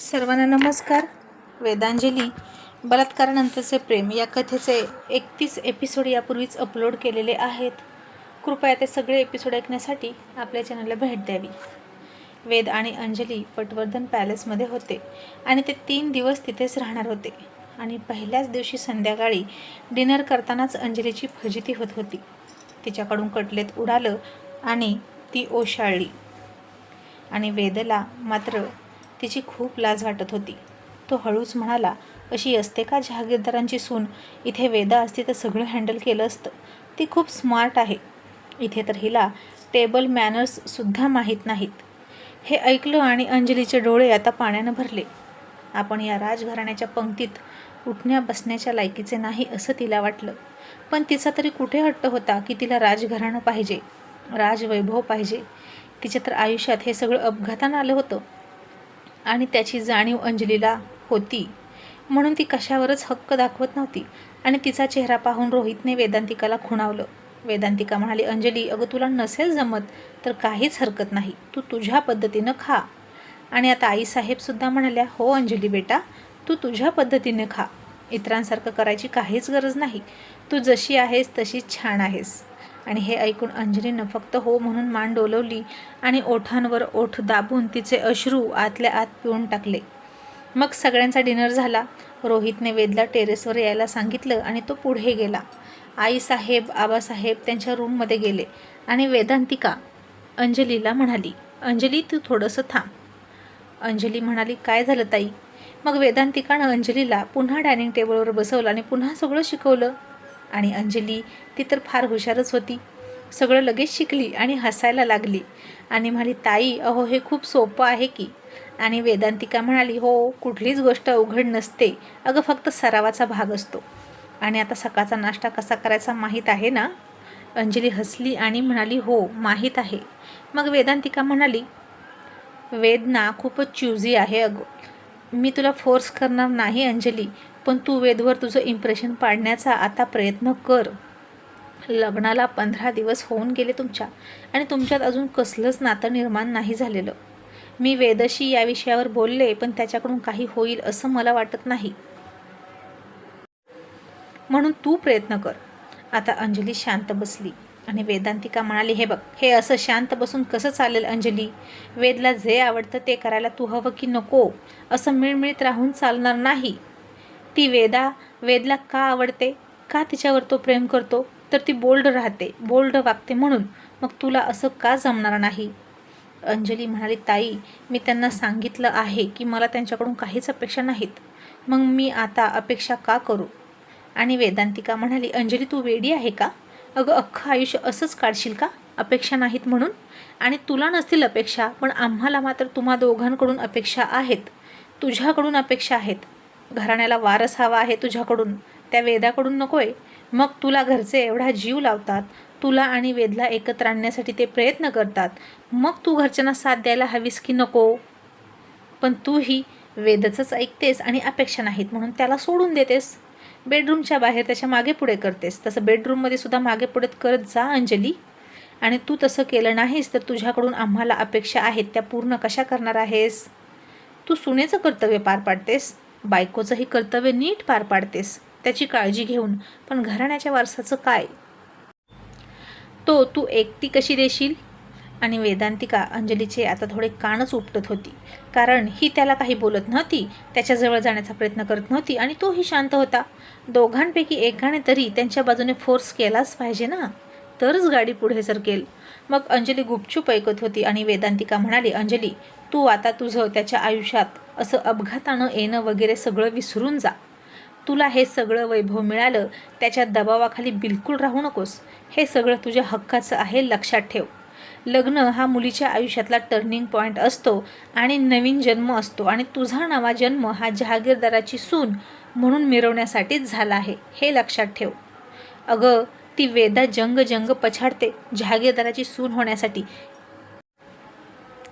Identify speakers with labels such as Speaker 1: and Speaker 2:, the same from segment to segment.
Speaker 1: सर्वांना नमस्कार. वेदांजली बलात्कारानंतरचे प्रेम या कथेचे एकतीस एपिसोड यापूर्वीच अपलोड केलेले आहेत. कृपया ते सगळे एपिसोड ऐकण्यासाठी आपल्या चॅनलला भेट द्यावी. वेद आणि अंजली पटवर्धन पॅलेसमध्ये होते आणि ते तीन दिवस तिथेच राहणार होते. आणि पहिल्याच दिवशी संध्याकाळी डिनर करतानाच अंजलीची फजिती होत होती. तिच्याकडून कटलेत उडालं आणि ती ओशाळली. आणि वेदला मात्र तिची खूप लाज वाटत होती. तो हळूच म्हणाला अशी असते का जहागीरदारांची सून? इथे वेदा असती तर सगळं हँडल केलं असतं. ती खूप स्मार्ट आहे. इथे तर हिला टेबल मॅनर्ससुद्धा माहीत नाहीत. हे ऐकलं आणि अंजलीचे डोळे आता पाण्यानं भरले. आपण या राजघराण्याच्या पंक्तीत उठण्या बसण्याच्या लायकीचे नाही असं तिला वाटलं. पण तिचा तरी कुठे हट्ट होता की तिला राजघराणं पाहिजे? राजवैभव पाहिजे? तिच्या तर आयुष्यात हे सगळं अपघातानं आलं होतं. आणि त्याची जाणीव अंजलीला होती. म्हणून ती कशावरच हक्क दाखवत नव्हती. आणि तिचा चेहरा पाहून रोहितने वेदांतिकाला खुणावलं. वेदांतिका म्हणाली अंजली अगं तुला नसेल जमत तर काहीच हरकत नाही. तू तुझ्या पद्धतीनं खा. आणि आता आईसाहेबसुद्धा म्हणाल्या हो अंजली बेटा तू तुझ्या पद्धतीने खा. इतरांसारखं करायची काहीच गरज नाही. तू जशी आहेस तशीच छान आहेस. आणि हे ऐकून अंजलीनं फक्त हो म्हणून मान डोलवली आणि ओठांवर ओठ दाबून तिचे अश्रू आतल्या आत पिऊन टाकले. मग सगळ्यांचा डिनर झाला. रोहितने वेदला टेरेसवर यायला सांगितलं आणि तो पुढे गेला. आईसाहेब आबासाहेब त्यांच्या रूममध्ये गेले आणि वेदांतिका अंजलीला म्हणाली अंजली तू थोडंसं थांब. अंजली म्हणाली काय झालं ताई? मग वेदांतिकानं अंजलीला पुन्हा डायनिंग टेबलवर बसवलं आणि पुन्हा सगळं शिकवलं. आणि अंजली ती तर फार हुशारच होती. सगळं लगेच शिकली आणि हसायला लागली. आणि म्हणाली ताई अहो हे खूप सोपं आहे की. आणि वेदांतिका म्हणाली हो कुठलीच गोष्ट अवघड नसते. अगं फक्त सरावाचा भाग असतो. आणि आता सकाळचा नाश्ता कसा करायचा माहीत आहे ना? अंजली हसली आणि म्हणाली हो माहीत आहे. मग वेदांतिका म्हणाली वेदना खूपच च्युझी आहे अगं. मी तुला फोर्स करणार नाही अंजली. पण तू वेदवर तुझं इम्प्रेशन पाडण्याचा आता प्रयत्न कर. लग्नाला पंधरा दिवस होऊन गेले तुमच्या आणि तुमच्यात अजून कसलंच नातं निर्माण नाही झालेलं. मी वेदशी या विषयावर बोलले पण त्याच्याकडून काही होईल असं मला वाटत नाही. म्हणून तू प्रयत्न कर. आता अंजली शांत बसली. आणि वेदांतिका म्हणाली हे बघ हे असं शांत बसून कसं चालेल अंजली? वेदला जे आवडतं ते करायला तू हवं की नको? असं मिळमिळीत राहून चालणार नाही? ती वेदा वेदला का आवडते? का तिच्यावर तो प्रेम करतो? तर ती बोल्ड राहते बोल्ड वागते म्हणून. मग तुला असं का जमणार नाही? अंजली म्हणाली ताई मी त्यांना सांगितलं आहे की मला त्यांच्याकडून काहीच अपेक्षा नाहीत. मग मी आता अपेक्षा का करू? आणि वेदांतिका म्हणाली अंजली तू वेडी आहे का? अगं अख्खं आयुष्य असंच काढशील का? अपेक्षा नाहीत म्हणून? आणि तुला नसतील अपेक्षा पण आम्हाला मात्र तुम्हा दोघांकडून अपेक्षा आहेत. तुझ्याकडून अपेक्षा आहेत. घराण्याला वारस हवा आहे तुझ्याकडून. त्या वेदाकडून नको आहे मग तुला घरचे एवढा जीव लावतात. तुला आणि वेदला एकत्र आणण्यासाठी ते प्रयत्न करतात. मग तू घरच्यांना साथ द्यायला हवीस की नको? पण तूही वेदचंच ऐकतेस आणि अपेक्षा नाहीत म्हणून त्याला सोडून देतेस. बेडरूमच्या बाहेर त्याच्यामागे पुढे करतेस. तसं बेडरूममध्ये सुद्धा मागे पुढे करत जा अंजली. आणि तू तसं केलं नाहीस तर तुझ्याकडून आम्हाला अपेक्षा आहेत. त्या पूर्ण कशा करणार आहेस? तू सुनेचं कर्तव्य पार पाडतेस. बायकोचंही कर्तव्य नीट पार पाडतेस. त्याची काळजी घेऊन. पण घराण्याच्या वारसाचं काय? तो तू एकटी कशी देशील? आणि वेदांतिका अंजलीचे आता थोडे कानच उपटत होती. कारण ही त्याला काही बोलत नव्हती त्याच्याजवळ जाण्याचा प्रयत्न करत नव्हती आणि तोही शांत होता. दोघांपैकी एकाने तरी त्यांच्या बाजूने फोर्स केलाच पाहिजे ना? तरच गाडी पुढे सरकेल. मग अंजली गुपचूप ऐकत होती आणि वेदांतिका म्हणाली अंजली तू आता तुझं त्याच्या आयुष्यात असं अपघातानं येणं वगैरे सगळं विसरून जा. तुला हे सगळं वैभव मिळालं त्याच्या दबावाखाली बिलकुल राहू नकोस. हे सगळं तुझ्या हक्काचं आहे लक्षात ठेव. लग्न हा मुलीच्या आयुष्यातला टर्निंग पॉईंट असतो आणि नवीन जन्म असतो. आणि तुझा नवा जन्म हा जहागीरदाराची सून म्हणून मिरवण्यासाठीच झाला आहे. हे लक्षात ठेव. अगं ती वेदा जंग जंग पछाडते जहागीरदाराची सून होण्यासाठी.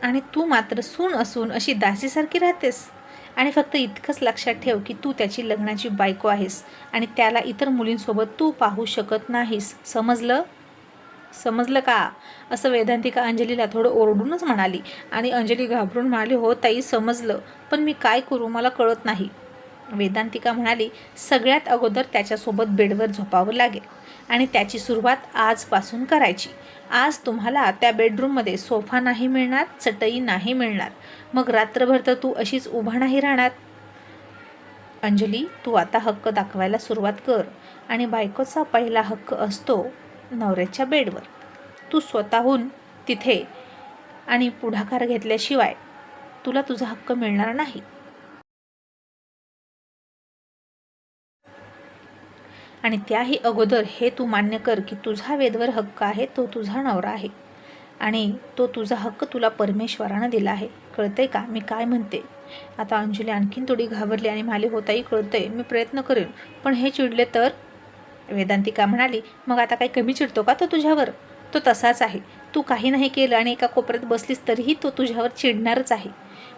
Speaker 1: आणि तू मात्र सून असून अशी दासीसारखी राहतेस. आणि फक्त इतकंच लक्षात ठेव की तू त्याची लग्नाची बायको आहेस आणि त्याला इतर मुलींसोबत तू पाहू शकत नाहीस. समजलं? समजलं का? असं वेदांतिका अंजलीला थोडं ओरडूनच म्हणाली. आणि अंजली घाबरून म्हणाली हो ताई समजलं. पण मी काय करू? मला कळत नाही. वेदांतिका म्हणाली सगळ्यात अगोदर त्याच्यासोबत बेडवर झोपावं लागेल. आणि त्याची सुरुवात आजपासून करायची. आज तुम्हाला त्या बेडरूममध्ये सोफा नाही मिळणार चटई नाही मिळणार. मग रात्रभर तर तू अशीच उभा नाही राहणार. अंजली तू आता हक्क दाखवायला सुरुवात कर. आणि बायकोचा पहिला हक्क असतो नवऱ्याच्या बेडवर. तू स्वतःहून तिथे आणि पुढाकार घेतल्याशिवाय तुला तुझा हक्क मिळणार नाही. आणि त्याही अगोदर हे तू मान्य कर की तुझा वेदवर हक्क आहे तो तुझा नवरा आहे. आणि तो तुझा हक्क तुला परमेश्वरानं दिला आहे. कळतंय का? मी काय म्हणते? आता अंजली आणखीन थोडी घाबरली आणि म्हणाली होताही कळतंय. मी प्रयत्न करेन. पण हे चिडले तर? वेदांतिका म्हणाली मग आता काही कमी चिडतो का तो तुझ्यावर? तो तसाच आहे. तू काही नाही केलं आणि एका कोपऱ्यात बसलीस तरीही तो तुझ्यावर चिडणारच आहे.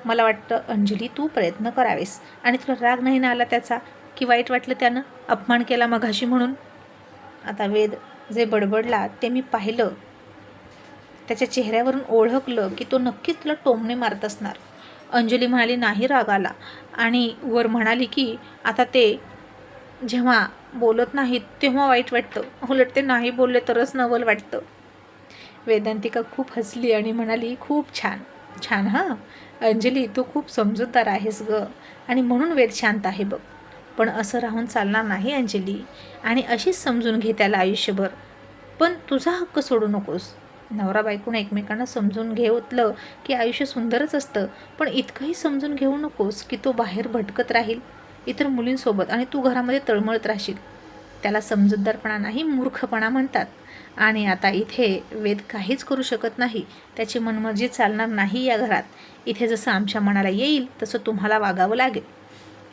Speaker 1: मला वाटतं अंजली तू प्रयत्न करावेस. आणि तुला राग नाही ना आला त्याचा? की वाईट वाटलं त्यानं? अपमान केला मघाशी म्हणून? आता वेद जे बडबडला ते मी पाहिलं. त्याच्या चेहऱ्यावरून ओळखलं की तो नक्कीच तुला टोमणे मारत असणार. अंजली म्हणाली नाही राग आला. आणि वर म्हणाली की आता ते जेव्हा बोलत नाहीत तेव्हा वाईट वाटतं. उलट ते नाही बोलले तरच नवल वाटतं. वेदांतिका खूप हसली आणि म्हणाली खूप छान. छान हां. अंजली तू खूप समजूतदार आहेस ग. आणि म्हणून वेद शांत आहे बघ. पण असं राहून चालणार नाही अंजली. आणि अशीच समजून घे त्याला आयुष्यभर. पण तुझा हक्क सोडू नकोस. नवरा बायकोनं एकमेकांना समजून घेतलं की आयुष्य सुंदरच असतं. पण इतकंही समजून घेऊ नकोस की तो बाहेर भटकत राहील. इतर मुलींसोबत आणि तू घरामध्ये तळमळत राहशील. त्याला समजूतदारपणा नाही मूर्खपणा म्हणतात. आणि आता इथे वेद काहीच करू शकत नाही. त्याची मनमर्जी चालणार नाही या घरात. इथे जसं आमच्या मनाला येईल तसं तुम्हाला वागावं लागेल.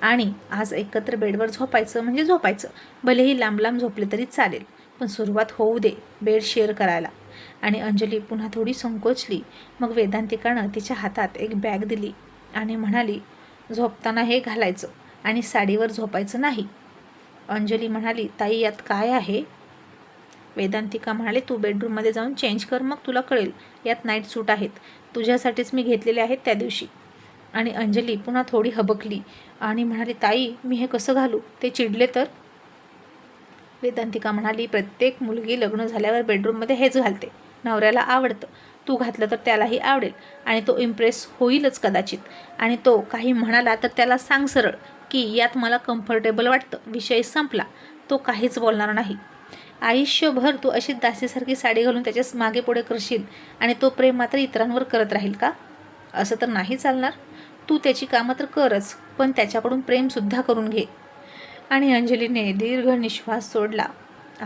Speaker 1: आणि आज एकत्र बेडवर झोपायचं म्हणजे झोपायचं. भलेही लांब लांब झोपले तरी चालेल पण सुरुवात होऊ दे बेड शेअर करायला. आणि अंजली पुन्हा थोडी संकोचली. मग वेदांतिकानं तिच्या हातात एक बॅग दिली आणि म्हणाली झोपताना हे घालायचं. आणि साडीवर झोपायचं नाही. अंजली म्हणाली ताई यात काय आहे? वेदांतिका म्हणाले तू बेडरूममध्ये जाऊन चेंज कर मग तुला कळेल. यात नाईट सूट आहेत. तुझ्यासाठीच मी घेतलेले आहेत त्या दिवशी. आणि अंजली पुन्हा थोडी हबकली आणि म्हणाली ताई मी हे कसं घालू? ते चिडले तर? वेदांतिका म्हणाली प्रत्येक मुलगी लग्न झाल्यावर बेडरूममध्ये हेच घालते. नवऱ्याला आवडतं. तू घातलं तर त्यालाही आवडेल. आणि तो इम्प्रेस होईलच कदाचित. आणि तो काही म्हणाला तर त्याला सांग सरळ. की यात मला कम्फर्टेबल वाटतं. विषय संपला. तो काहीच बोलणार नाही. आयुष्यभर तू अशीच दासीसारखी साडी घालून त्याच्यास मागे पुढे करशील आणि तो प्रेम मात्र इतरांवर करत राहील का? असं तर नाही चालणार. तू त्याची कामं तर करच पण त्याच्याकडून प्रेमसुद्धा करून घे. आणि अंजलीने दीर्घ निश्वास सोडला.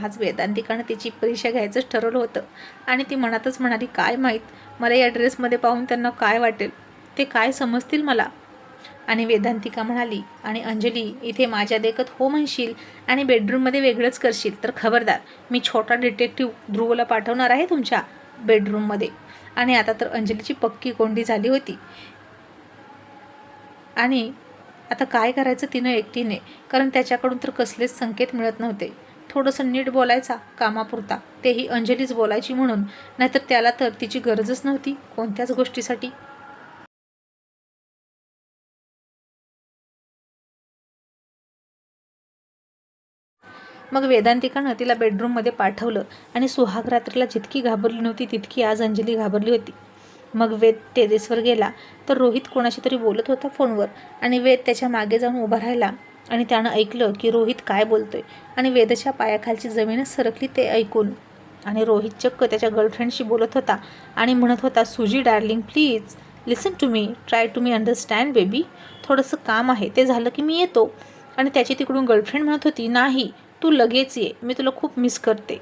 Speaker 1: आज वेदांतिकानं तिची परीक्षा घ्यायचंच ठरवलं होतं. आणि ती मनातच म्हणाली काय माहीत? मला या ड्रेसमध्ये पाहून त्यांना काय वाटेल? ते काय समजतील मला? आणि वेदांतिका म्हणाली आणि अंजली इथे माझ्या देखत हो म्हणशील आणि बेडरूममध्ये वेगळंच करशील तर खबरदार मी छोटा डिटेक्टिव्ह ध्रुवला पाठवणार आहे तुमच्या बेडरूममध्ये आणि आता तर अंजलीची पक्की कोंडी झाली होती. आणि आता काय करायचं तिनं एकटीने? कारण त्याच्याकडून तर कसलेच संकेत मिळत नव्हते. थोडंसं नीट बोलायचा कामापुरता तेही अंजलीच बोलायची म्हणून. नाहीतर त्याला तर तिची गरजच नव्हती कोणत्याच गोष्टीसाठी. मग वेदांतिकानं तिला बेडरूममध्ये पाठवलं आणि सुहाग रात्रीला जितकी घाबरली नव्हती तितकी आज अंजली घाबरली होती. मग वेद टेरेसवर गेला तर रोहित कोणाशी तरी बोलत होता फोनवर आणि वेद त्याच्यामागे जाऊन उभा राहिला आणि त्यानं ऐकलं की रोहित काय बोलतोय आणि वेदच्या पायाखालची जमीनच सरकली ते ऐकून. आणि रोहित चक्क त्याच्या गर्लफ्रेंडशी बोलत होता आणि म्हणत होता Suji darling please listen to me try to me understand baby थोडंसं काम आहे ते झालं की मी येतो. आणि त्याची तिकडून गर्लफ्रेंड म्हणत होती नाही तू लगेच ये. मी तुला खूप मिस करते.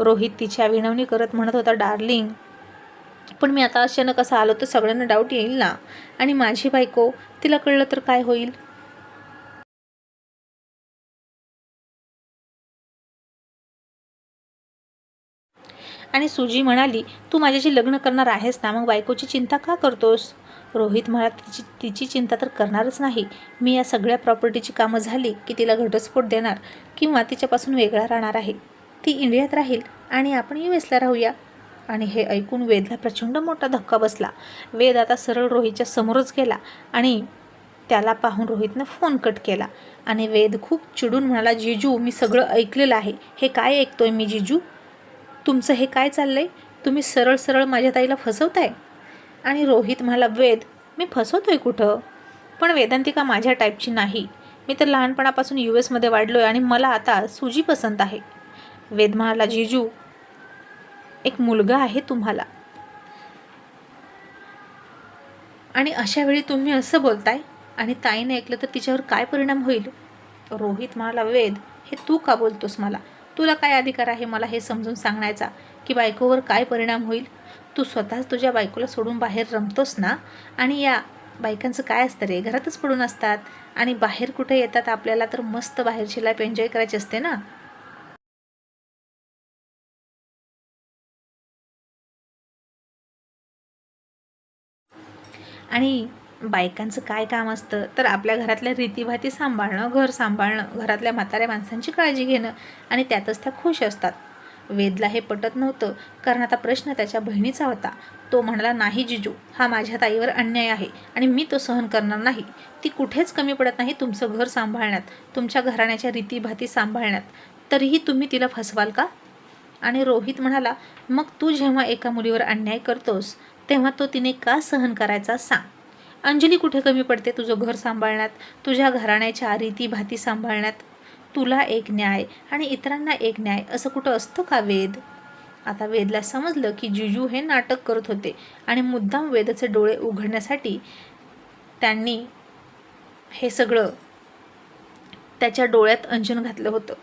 Speaker 1: रोहित तिच्या विनवणी करत म्हणत होता डार्लिंग पण मी आता अचानक असं आलो तर सगळ्यांना डाऊट येईल ना? आणि माझी बायको तिला कळलं तर काय होईल? आणि सुजी म्हणाली तू माझ्याशी लग्न करणार आहेस ना? मग बायकोची चिंता का करतोस? रोहित म्हणा तिची तिची चिंता तर करणारच नाही. मी या सगळ्या प्रॉपर्टीची कामं झाली की तिला घटस्फोट देणार किंवा तिच्यापासून वेगळा राहणार आहे. ती इंडियात राहील आणि आपण यू एसला राहूया. आणि हे ऐकून वेदला प्रचंड मोठा धक्का बसला. वेद आता सरळ रोहितच्या समोरच गेला आणि त्याला पाहून रोहितनं फोन कट केला. आणि वेद खूप चिडून म्हणाला जिजू मी सगळं ऐकलेलं आहे. हे काय ऐकतोय मी जिजू? तुमचं हे काय चाललं आहे तुम्ही सरळ सरळ माझ्या ताईला फसवताय? आणि रोहित म्हणाला वेद मी फसवतोय कुठं? पण वेदांतिका माझ्या टाईपची नाही. मी तर लहानपणापासून यू एसमध्ये वाढलो आहे आणि मला आता सुजी पसंत आहे. वेद म्हणाला जिजू एक मुलगा आहे तुम्हाला. आणि अशा वेळी तुम्ही असं बोलताय? आणि ताईने ऐकलं तर तिच्यावर काय परिणाम होईल? रोहित म्हणाला वेद हे तू का बोलतोस मला? तुला काय अधिकार आहे मला हे समजून सांगण्याचा? की बायकोवर काय परिणाम होईल? तू स्वतःच तुझ्या बायकोला सोडून बाहेर रमतोस ना? आणि या बायकांचं काय असतं रे? घरातच पडून असतात. आणि बाहेर कुठे येतात आपल्याला तर मस्त बाहेरची लाईफ एन्जॉय करायची असते ना? आणि बायकांचं काय काम असतं? तर आपल्या घरातल्या रीतीभाती सांभाळणं घर सांभाळणं घरातल्या म्हाताऱ्या माणसांची काळजी घेणं आणि त्यातच त्या खुश असतात. वेदला हे पटत नव्हतं कारण आता प्रश्न त्याच्या बहिणीचा होता. तो म्हणाला नाही जिजू हा माझ्या ताईवर अन्याय आहे आणि मी तो सहन करणार नाही. ती कुठेच कमी पडत नाही तुमचं घर सांभाळण्यात तुमच्या घराण्याच्या रीतीभाती सांभाळण्यात. तरीही तुम्ही तिला फसवाल का? आणि रोहित म्हणाला मग तू जेव्हा एका मुलीवर अन्याय करतोस तेव्हा तो तिने का सहन करायचा सांग. अंजली कुठे कमी पडते तुझं घर सांभाळण्यात तुझ्या घराण्याच्या रीतीभाती सांभाळण्यात? तुला एक न्याय आणि इतरांना एक न्याय असं कुठं असतं का वेद? आता वेदला समजलं की जिजू हे नाटक करत होते आणि मुद्दाम वेदाचे डोळे उघडण्यासाठी त्यांनी हे सगळं त्याच्या डोळ्यात अंजन घातलं होतं.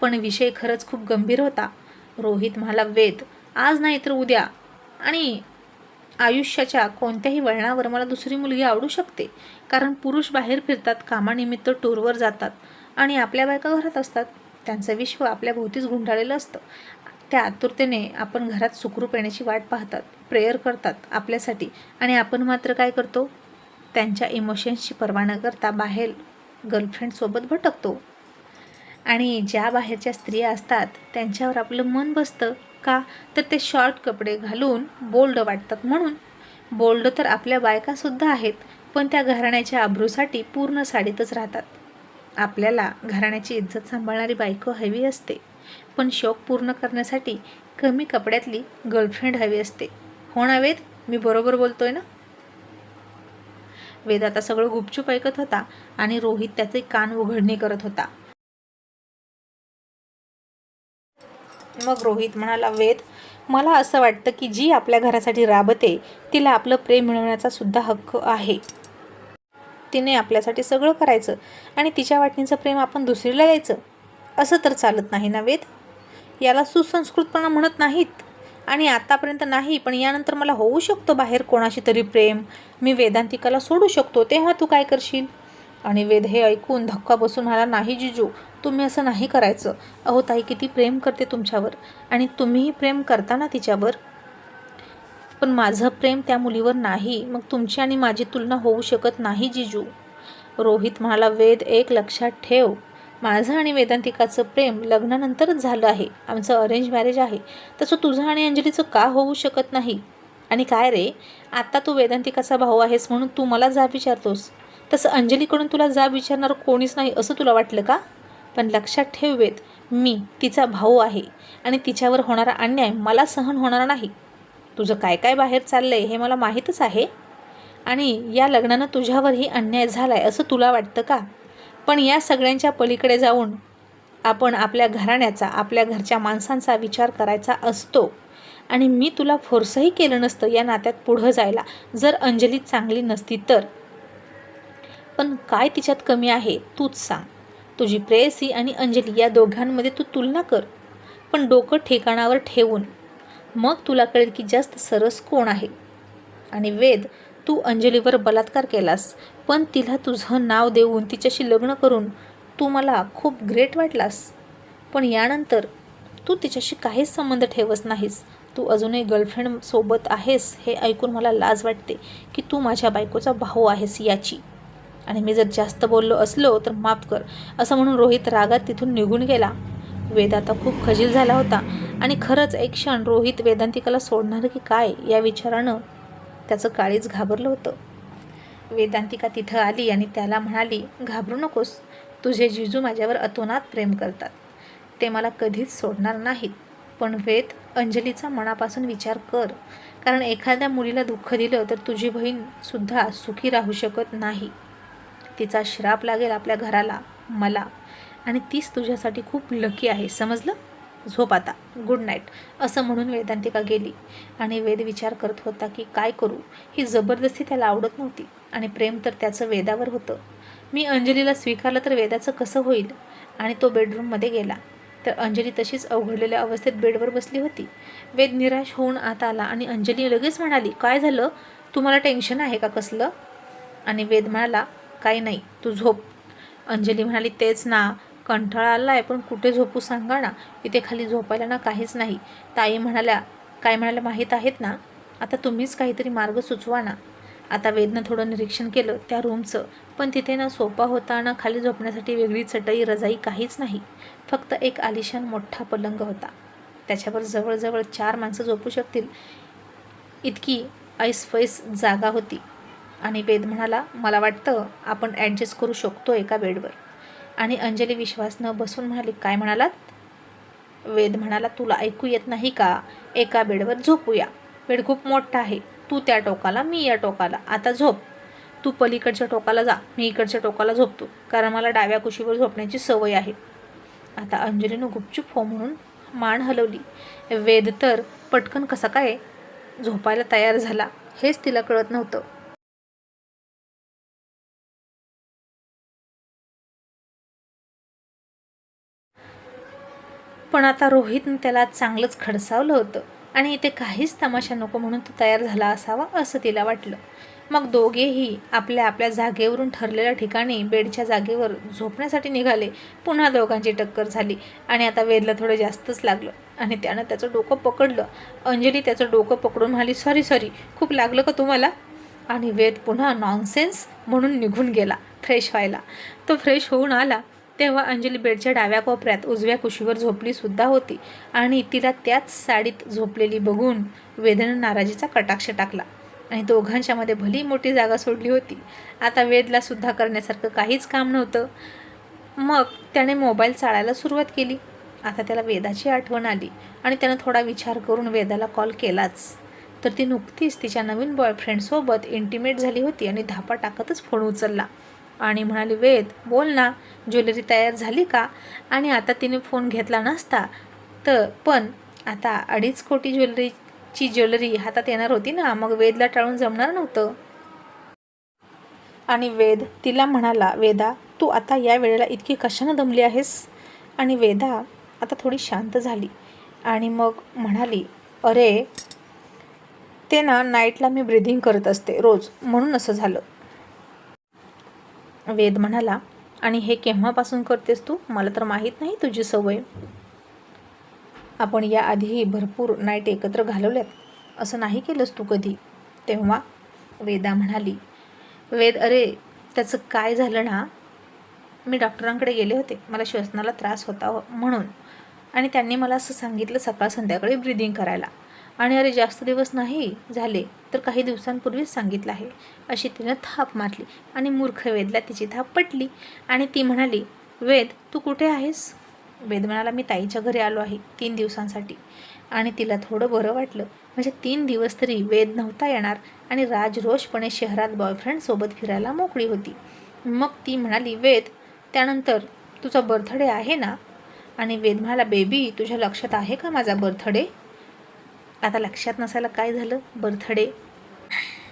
Speaker 1: पण विषय खरंच खूप गंभीर होता. रोहित म्हणाला वेद आज नाही तर उद्या. आणि आयुष्याच्या कोणत्याही वळणावर मला दुसरी मुलगी आवडू शकते? कारण पुरुष बाहेर फिरतात कामानिमित्त टूरवर जातात. आणि आपल्या बायका घरात असतात. त्यांचं विश्व आपल्या भोवतीच गुंडाळलेलं असतं. त्या आतुरतेने आपण घरात सुखरूप येण्याची वाट पाहतात प्रेयर करतात आपल्यासाठी. आणि आपण मात्र काय करतो? त्यांच्या इमोशन्सची पर्वा न करता बाहेर गर्लफ्रेंडसोबत भटकतो. आणि ज्या बाहेरच्या स्त्रिया असतात त्यांच्यावर आपलं मन बसतं. का? तर ते शॉर्ट कपडे घालून बोल्ड वाटतात म्हणून. बोल्ड तर आपल्या बायकासुद्धा आहेत पण त्या घराण्याच्या आब्रूसाठी पूर्ण साडीतच राहतात. आपल्याला घराण्याची इज्जत सांभाळणारी बायको हवी असते. पण शौक पूर्ण करण्यासाठी कमी कपड्यातली गर्लफ्रेंड हवी असते. हो ना वेद? मी बरोबर बोलतोय ना? वेद आता सगळं गुपचूप ऐकत होता आणि रोहित त्याचे कान उघडणी करत होता. मग रोहित म्हणाला वेद मला असं वाटतं की जी आपल्या घरासाठी राबते तिला आपलं प्रेम मिळवण्याचा सुद्धा हक्क आहे. तिने आपल्यासाठी सगळं करायचं आणि तिच्या वाटणीचं प्रेम आपण दुसरीला द्यायचं असं तर चालत नाही ना वेद? याला सुसंस्कृतपणा म्हणत नाहीत आणि आतापर्यंत नाही पण यानंतर मला होऊ शकतो बाहेर कोणाशी तरी प्रेम. मी वेदांतिकाला सोडू शकतो तेव्हा तू काय करशील? आणि वेद हे ऐकून धक्का बसून मला नाही जिजू तुम्ही असं नाही करायचं. अहो ताई किती प्रेम करते तुमच्यावर आणि तुम्हीही प्रेम करता ना तिच्यावर. पण माझं प्रेम त्या मुलीवर नाही मग तुमची आणि माझी तुलना होऊ शकत नाही जिजू. रोहित म्हणाला वेद एक लक्षात ठेव. माझं आणि वेदांतिकाचं प्रेम लग्नानंतरच झालं आहे. आमचं अरेंज मॅरेज आहे. तसं तुझं आणि अंजलीचं का होऊ शकत नाही? आणि काय रे? आत्ता तू वेदांतिकाचा भाऊ आहेस म्हणून तू मला जा विचारतोस. तसं अंजलीकडून तुला जा विचारणार कोणीच नाही असं तुला वाटलं का? पण लक्षात ठेव वेद. मी तिचा भाऊ आहे. आणि तिच्यावर होणारा अन्याय मला सहन होणार नाही. तुझं काय काय बाहेर चाललं आहे हे मला माहीतच आहे. आणि या लग्नानं तुझ्यावरही अन्याय झाला आहे असं तुला वाटतं का? पण या सगळ्यांच्या पलीकडे जाऊन आपण आपल्या घराण्याचा आपल्या घरच्या माणसांचा विचार करायचा असतो. आणि मी तुला फोर्सही केलं नसतं या नात्यात पुढं जायला. जर अंजली चांगली नसती तर. पण काय तिच्यात कमी आहे? तूच सांग. तुझी प्रेयसी आणि अंजली या दोघांमध्ये तू तुलना कर. पण डोकं ठिकाणावर ठेवून. मग तुला कळेल की जास्त सरस कोण आहे. आणि वेद तू अंजलीवर बलात्कार केलास पण तिला तुझं नाव देऊन तिच्याशी लग्न करून तू मला खूप ग्रेट वाटलास. पण यानंतर तू तिच्याशी काहीच संबंध ठेवत नाहीस. तू अजूनही गर्लफ्रेंड सोबत आहेस हे ऐकून मला लाज वाटते की तू माझ्या बायकोचा भाऊ आहेस याची. आणि मी जर जास्त बोललो असलो तर माफ कर असं म्हणून रोहित रागात तिथून निघून गेला. वेद आता खूप खजील झाला होता. आणि खरंच एक क्षण रोहित वेदांतिकाला सोडणार की काय या विचारानं त्याचं काळीच घाबरलं होतं. वेदांतिका तिथं आली आणि त्याला म्हणाली घाबरू नकोस. तुझे जिजू माझ्यावर अतोनात प्रेम करतात. ते मला कधीच सोडणार नाहीत. पण वेद अंजलीचा मनापासून विचार कर. कारण एखाद्या मुलीला दुःख दिलं तर तुझी बहीणसुद्धा सुखी राहू शकत नाही. तिचा श्राप लागेल आपल्या घराला मला. आणि तीच तुझ्यासाठी खूप लकी आहे. समजलं? झोप आता. गुड नाईट असं म्हणून वेदांतिका गेली. आणि वेद विचार करत होता की काय करू? ही जबरदस्ती त्याला आवडत नव्हती. आणि प्रेम तर त्याचं वेदावर होतं. मी अंजलीला स्वीकारलं तर वेदाचं कसं होईल? आणि तो बेडरूममध्ये गेला. तर अंजली तशीच अवघडलेल्या अवस्थेत बेडवर बसली होती. वेद निराश होऊन आत आला आणि अंजली लगेच म्हणाली काय झालं? तुम्हाला टेन्शन आहे का कसलं? आणि वेद म्हणाला काही नाही. तू झोप. अंजली म्हणाली तेच ना. कंटाळा आला आहे पण कुठे झोपू सांगा ना. इथे खाली झोपायला ना काहीच नाही. ताई म्हणाल्या काय म्हणाल्या माहीत आहेत ना? आता तुम्हीच काहीतरी मार्ग सुचवा ना. आता वेदनं थोडं निरीक्षण केलं त्या रूमचं पण तिथे ना सोपा होता ना खाली झोपण्यासाठी वेगळी चटई रजाई काहीच नाही. फक्त एक आलिशान मोठा पलंग होता. त्याच्यावर जवळजवळ चार माणसं झोपू शकतील. इतकी ऐसफैस जागा होती. आणि वेद म्हणाला मला वाटतं आपण ॲडजस्ट करू शकतो एका बेडवर. आणि अंजली विश्वास न बसून म्हणाली काय म्हणालात? वेद म्हणाला तुला ऐकू येत नाही का? एका बेडवर झोपूया. बेड खूप मोठा आहे. तू त्या टोकाला मी या टोकाला. आता झोप. तू पलीकडच्या टोकाला जा. मी इकडच्या टोकाला झोपतो. कारण मला डाव्या कुशीवर झोपण्याची सवय आहे. आता अंजलीनं गुपचूप हो म्हणून मान हलवली. वेद तर पटकन कसा काय? झोपायला तयार झाला. हेच तिला कळत नव्हतं. पण आता रोहितनं त्याला चांगलंच खडसावलं होतं. आणि इथे काहीच तमाशा नको म्हणून तो तयार झाला असावा असं तिला वाटलं. मग दोघेही आपल्या आपल्या जागेवरून ठरलेल्या ठिकाणी बेडच्या जागेवर झोपण्यासाठी निघाले. पुन्हा दोघांची टक्कर झाली आणि आता वेदला थोडं जास्तच लागलं. आणि त्यानं त्याचं डोकं पकडलं. अंजली त्याचं डोकं पकडून म्हणाली सॉरी सॉरी खूप लागलं का तुम्हाला? आणि वेद पुन्हा नॉनसेन्स म्हणून निघून गेला फ्रेश व्हायला. तो फ्रेश होऊन आला. तेव्हा अंजली बेडच्या डाव्या कोपऱ्यात उजव्या कुशीवर झोपलीसुद्धा होती आणि तिला त्याच साडीत झोपलेली बघून वेदनं नाराजीचा कटाक्ष टाकला. आणि दोघांच्यामध्ये भली मोठी जागा सोडली होती. आता वेदला सुद्धा करण्यासारखं काहीच काम नव्हतं. मग त्याने मोबाईल चाळायला सुरुवात केली. आता त्याला वेदाची आठवण आली आणि त्यानं थोडा विचार करून वेदाला कॉल केलाच. तर ती नुकतीच तिच्या नवीन बॉयफ्रेंडसोबत इंटिमेट झाली होती आणि धापा टाकतच फोन उचलला. आणि म्हणाली वेद बोल ना. ज्वेलरी तयार झाली का? आणि आता तिने फोन घेतला नसता. तर पण आता अडीच कोटी ज्वेलरीची ज्वेलरी हातात येणार होती ना. मग वेदला टाळून जमणार नव्हतं. आणि वेद तिला म्हणाला वेदा तू आता या वेळेला इतकी कशानं दमली आहेस? आणि वेदा आता थोडी शांत झाली आणि मग म्हणाली अरे ते ना नाईटला मी ब्रिदिंग करत असते रोज. म्हणून असं झालं. वेद म्हणाला आणि हे केव्हापासून करतेस तू? मला तर माहीत नाही तुझी सवय. आपण याआधीही भरपूर नाईट एकत्र घालवल्यात. असं नाही केलंस तू कधी? तेव्हा वेदा म्हणाली. वेद अरे त्याचं काय झालं ना? मी डॉक्टरांकडे गेले होते. मला श्वसनाला त्रास होता म्हणून. आणि त्यांनी मला असं सांगितलं सकाळ संध्याकाळी ब्रिदिंग करायला. आणि अरे जास्त दिवस नाही झाले तर काही दिवसांपूर्वीच सांगितलं आहे. अशी तिनं थाप मारली आणि मूर्ख वेदला तिची थाप पटली आणि ती म्हणाली वेद तू कुठे आहेस? वेद म्हणाला मी ताईच्या घरी आलो आहे तीन दिवसांसाठी. आणि तिला थोडं बरं वाटलं. म्हणजे तीन दिवस तरी वेद नव्हता येणार आणि राजरोषपणे शहरात बॉयफ्रेंडसोबत फिरायला मोकळी होती. मग ती म्हणाली वेद त्यानंतर तुझा बर्थडे आहे ना? आणि वेद म्हणाला बेबी तुझ्या लक्षात आहे का माझा बर्थडे आता लक्षात नसायला काय झालं? बर्थडे.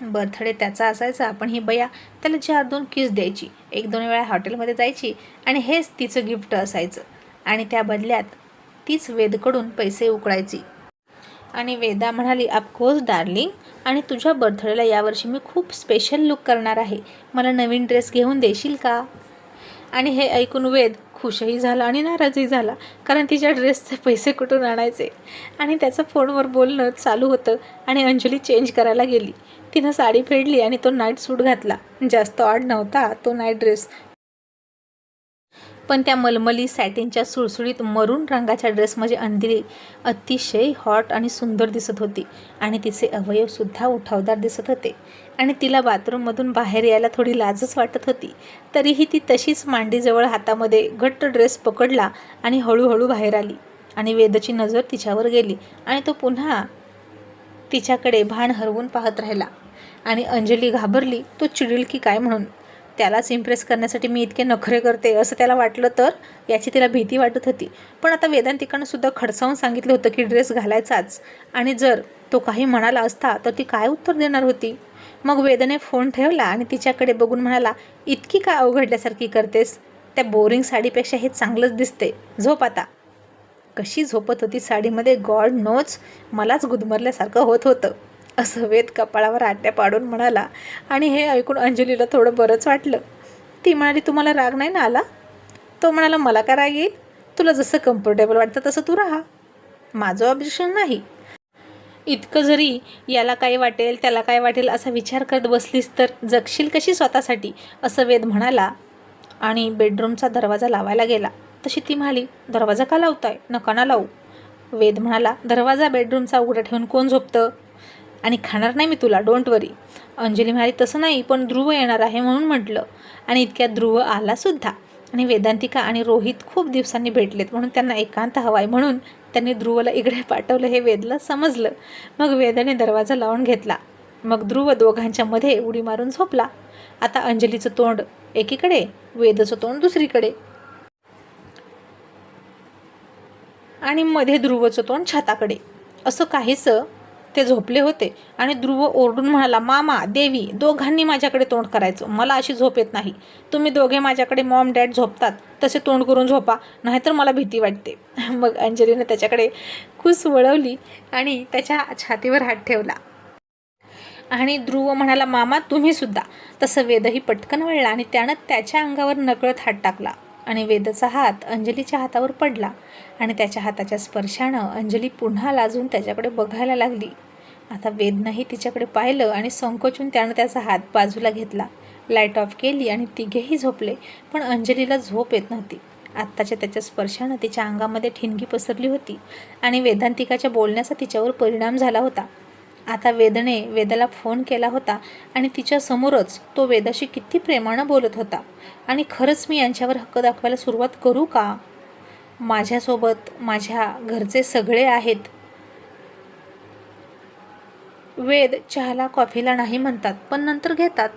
Speaker 1: बर्थडे त्याचा असायचा. आपण ही बया त्याला चार दोन किस द्यायची. एक दोन वेळा हॉटेलमध्ये जायची आणि हेच तिचं गिफ्ट असायचं. आणि त्या बदल्यात तीच वेदकडून पैसे उकळायची. आणि वेदा म्हणाली अफकोर्स डार्लिंग आणि तुझ्या बर्थडेला यावर्षी मी खूप स्पेशल लुक करणार आहे. मला नवीन ड्रेस घेऊन देशील का? आणि हे ऐकून वेद खुशही झाला आणि नाराजही झाला. कारण तिच्या ड्रेसचे पैसे कुठून आणायचे? आणि त्याचं फोनवर बोलणं चालू होतं आणि अंजली चेंज करायला गेली. तिनं साडी फेडली आणि तो नाईट सूट घातला. जास्त ऑड नव्हता तो नाईट ड्रेस पण त्या मलमली सॅटिनच्या सुळसुळीत मरून रंगाच्या ड्रेसमध्ये अंधेरी अतिशय हॉट आणि सुंदर दिसत होती. आणि तिचे अवयवसुद्धा उठावदार दिसत होते. आणि तिला बाथरूममधून बाहेर यायला थोडी लाजच वाटत होती. तरीही ती तशीच मांडीजवळ हातामध्ये घट्ट ड्रेस पकडला आणि हळूहळू बाहेर आली. आणि वेदची नजर तिच्यावर गेली. आणि तो पुन्हा तिच्याकडे भान हरवून पाहत राहिला. आणि अंजली घाबरली तो चिडील की काय म्हणून? त्यालाच इम्प्रेस करण्यासाठी मी इतके नखरे करते असं त्याला वाटलं तर याची तिला भीती वाटत होती. पण आता वेदांतिकानं सुद्धा खडसावून सांगितलं होतं की ड्रेस घालायचाच. आणि जर तो काही म्हणाला असता तर ती काय उत्तर देणार होती? मग वेदने फोन ठेवला आणि तिच्याकडे बघून म्हणाला इतकी का अवघडल्यासारखी करतेस? त्या बोरिंग साडीपेक्षा हे चांगलंच दिसते झोप आता. कशी झोपत होती साडीमध्ये? गॉड नोच मलाच गुदमरल्यासारखं होत होतं. असं वेद कपाळावर आट्या पाडून म्हणाला आणि हे ऐकून अंजलीला थोडं बरंच वाटलं. ती म्हणाली तुम्हाला राग नाही ना आला? तो म्हणाला मला का राग येईल? तुला जसं कम्फर्टेबल वाटतं तसं तू राहा. माझं ऑब्जेक्शन नाही. इतकं जरी याला काय वाटेल त्याला काय वाटेल असा विचार करत बसलीस तर जगशील कशी स्वतःसाठी? असं वेद म्हणाला. आणि बेडरूमचा दरवाजा लावायला गेला. तशी ती म्हणाली दरवाजा का लावताय? नका ना लावू. वेद म्हणाला दरवाजा बेडरूमचा उघडा ठेवून कोण झोपतं? आणि खाणार नाही मी तुला डोंट वरी अंजली म्हणाली तसं नाही पण ध्रुव येणार आहे म्हणून म्हटलं. आणि इतक्यात ध्रुव आलासुद्धा आणि वेदांतिका आणि रोहित खूप दिवसांनी भेटलेत म्हणून त्यांना एकांत हवा आहे म्हणून त्यांनी ध्रुवला इकडे पाठवलं हे वेदला समजलं. मग वेदाने दरवाजा लावून घेतला. मग ध्रुव दोघांच्या मध्ये उडी मारून झोपला. आता अंजलीचं तोंड एकीकडे वेदचं तोंड दुसरीकडे. आणि मध्ये ध्रुवचं तोंड छाताकडे. असं काहीसं ते झोपले होते आणि ध्रुव ओरडून म्हणाला मामा देवी दोघांनी माझ्याकडे तोंड करायचं. मला अशी झोप येत नाही. तुम्ही दोघे माझ्याकडे मॉम डॅड झोपतात. तसे तोंड करून झोपा नाहीतर मला भीती वाटते. मग अंजलीने त्याच्याकडे खुस वळवली आणि त्याच्या छातीवर हात ठेवला. आणि ध्रुव म्हणाला मामा तुम्हीसुद्धा तसं वेदही पटकन वळला आणि त्यानं त्याच्या अंगावर नकळत हात टाकला आणि वेदचा हात अंजलीच्या हातावर पडला. आणि त्याच्या हाताच्या स्पर्शानं अंजली पुन्हा लाजून त्याच्याकडे बघायला लागली. आता वेदनंही तिच्याकडे पाहिलं आणि संकोचून त्यानं त्याचा हात बाजूला घेतला. लाइट ऑफ केली आणि तिघेही झोपले पण अंजलीला झोप येत नव्हती. आत्ताच्या त्याच्या स्पर्शानं तिच्या अंगामध्ये ठिणगी पसरली होती आणि वेदांतिकाच्या बोलण्याचा तिच्यावर परिणाम झाला होता. आता वेदने वेदाला फोन केला होता आणि तिच्यासमोरच तो वेदाशी किती प्रेमानं बोलत होता. आणि खरंच मी यांच्यावर हक्क दाखवायला सुरुवात करू का? माझ्यासोबत माझ्या घरचे सगळे आहेत. वेद चहाला कॉफीला नाही म्हणतात पण नंतर घेतात.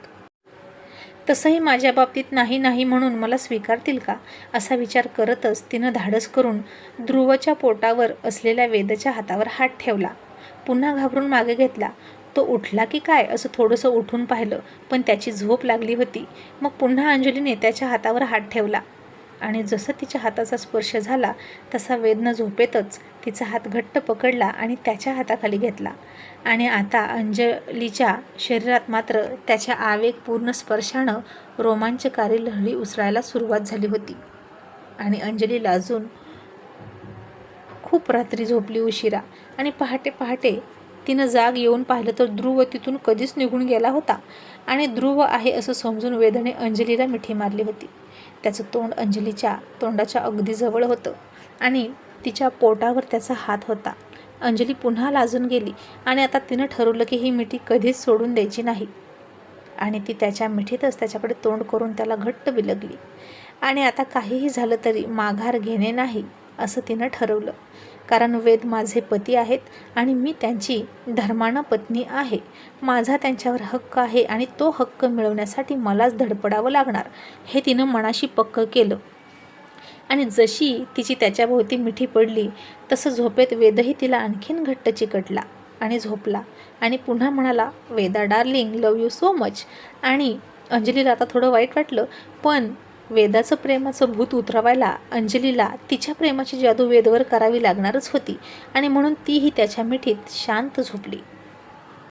Speaker 1: तसंही माझ्या बाबतीत नाही नाही म्हणून मला स्वीकारतील का? असा विचार करतच तिनं धाडस करून ध्रुवच्या पोटावर असलेल्या वेदच्या हातावर हात ठेवला. पुन्हा घाबरून मागे घेतला. तो उठला की काय? असं थोडंसं उठून पाहिलं पण त्याची झोप लागली होती. मग पुन्हा अंजलीने त्याच्या हातावर हात ठेवला. आणि जसं तिच्या हाताचा स्पर्श झाला तसा वेदनं झोपेतच तिचा हात घट्ट पकडला आणि त्याच्या हाताखाली घेतला. आणि आता अंजलीच्या शरीरात मात्र त्याच्या आवेगपूर्ण स्पर्शानं रोमांचकारी लहरी उसळायला सुरुवात झाली होती. आणि अंजली लाजून खूप रात्री झोपली उशिरा. आणि पहाटे पहाटे तिनं जाग येऊन पाहिलं तर ध्रुव तिथून कधीच निघून गेला होता. आणि ध्रुव आहे असं समजून वेदने अंजलीला मिठी मारली होती. त्याचं तोंड अंजलीच्या तोंडाच्या अगदी जवळ होतं आणि तिच्या पोटावर त्याचा हात होता. अंजली पुन्हा लाजून गेली आणि आता तिनं ठरवलं की ही मिठी कधीच सोडून द्यायची नाही. आणि ती त्याच्या मिठीतच त्याच्याकडे तोंड करून त्याला घट्ट बिलगली आणि आता काहीही झालं तरी माघार घेणे नाही असं तिनं ठरवलं. कारण वेद माझे पती आहेत आणि मी त्यांची धर्मानं पत्नी आहे. माझा त्यांच्यावर हक्क आहे आणि तो हक्क मिळवण्यासाठी मलाच धडपडावं लागणार हे तिनं मनाशी पक्क केलं. आणि जशी तिची त्याच्याभोवती मिठी पडली तसं झोपेत वेदही तिला आणखीन घट्ट चिकटला आणि झोपला आणि पुन्हा म्हणाला Veda darling love you so much. आणि अंजलीला आता थोडं वाईट वाटलं पण वेदाचं प्रेमाचं भूत उतरवायला अंजलीला तिच्या प्रेमाची जादू वेदवर करावी लागणारच होती आणि म्हणून तीही त्याच्या मिठीत शांत झोपली.